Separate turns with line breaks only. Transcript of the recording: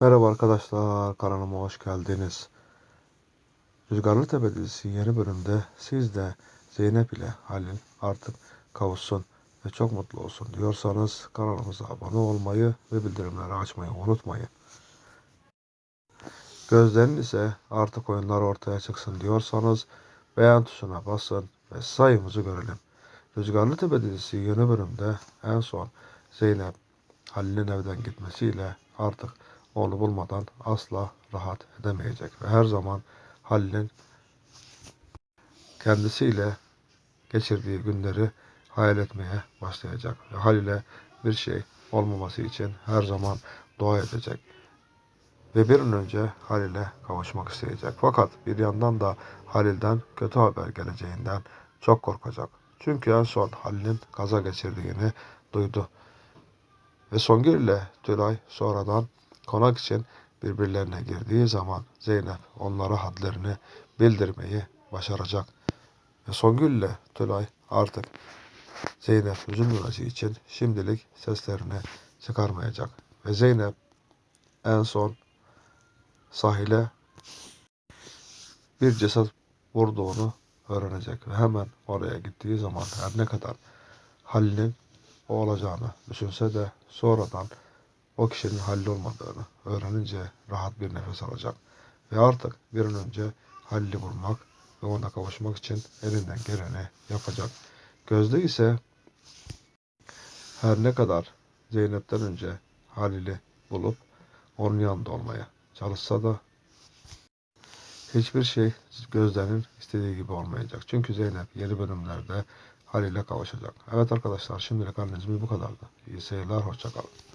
Merhaba arkadaşlar, kanalıma hoş geldiniz. Rüzgarlı Tepe dizisi yeni bölümde siz de Zeynep ile Halil artık kavuşsun ve çok mutlu olsun diyorsanız kanalımıza abone olmayı ve bildirimleri açmayı unutmayın. Gözlerin ise artık oyunlar ortaya çıksın diyorsanız beğen tuşuna basın ve sayımızı görelim. Rüzgarlı Tepe dizisi yeni bölümde en son Zeynep Halil'in evden gitmesiyle artık oğlu bulmadan asla rahat edemeyecek ve her zaman Halil'in kendisiyle geçirdiği günleri hayal etmeye başlayacak ve Halil'e bir şey olmaması için her zaman dua edecek ve bir an önce Halil'e kavuşmak isteyecek. Fakat bir yandan da Halil'den kötü haber geleceğinden çok korkacak. Çünkü en son Halil'in kaza geçirdiğini duydu. Ve Songül ile Tülay sonradan konak için birbirlerine girdiği zaman Zeynep onlara hadlerini bildirmeyi başaracak. Ve Songül ile Tülay artık Zeynep üzülmemesi için şimdilik seslerini çıkarmayacak. Ve Zeynep en son sahile bir ceset vurduğunu öğrenecek. Ve hemen oraya gittiği zaman her ne kadar Halil'in o olacağını düşünse de sonradan o kişinin Halil olmadığını öğrenince rahat bir nefes alacak. Ve artık bir an önce Halil'i bulmak ve ona kavuşmak için elinden geleni yapacak. Gözde ise her ne kadar Zeynep'ten önce Halil'i bulup onun yanında olmaya çalışsa da hiçbir şey Gözde'nin istediği gibi olmayacak. Çünkü Zeynep yeni bölümlerde Halil'e kavuşacak. Evet arkadaşlar şimdilik analizimiz bu kadardı. İyi seyirler, hoşçakalın.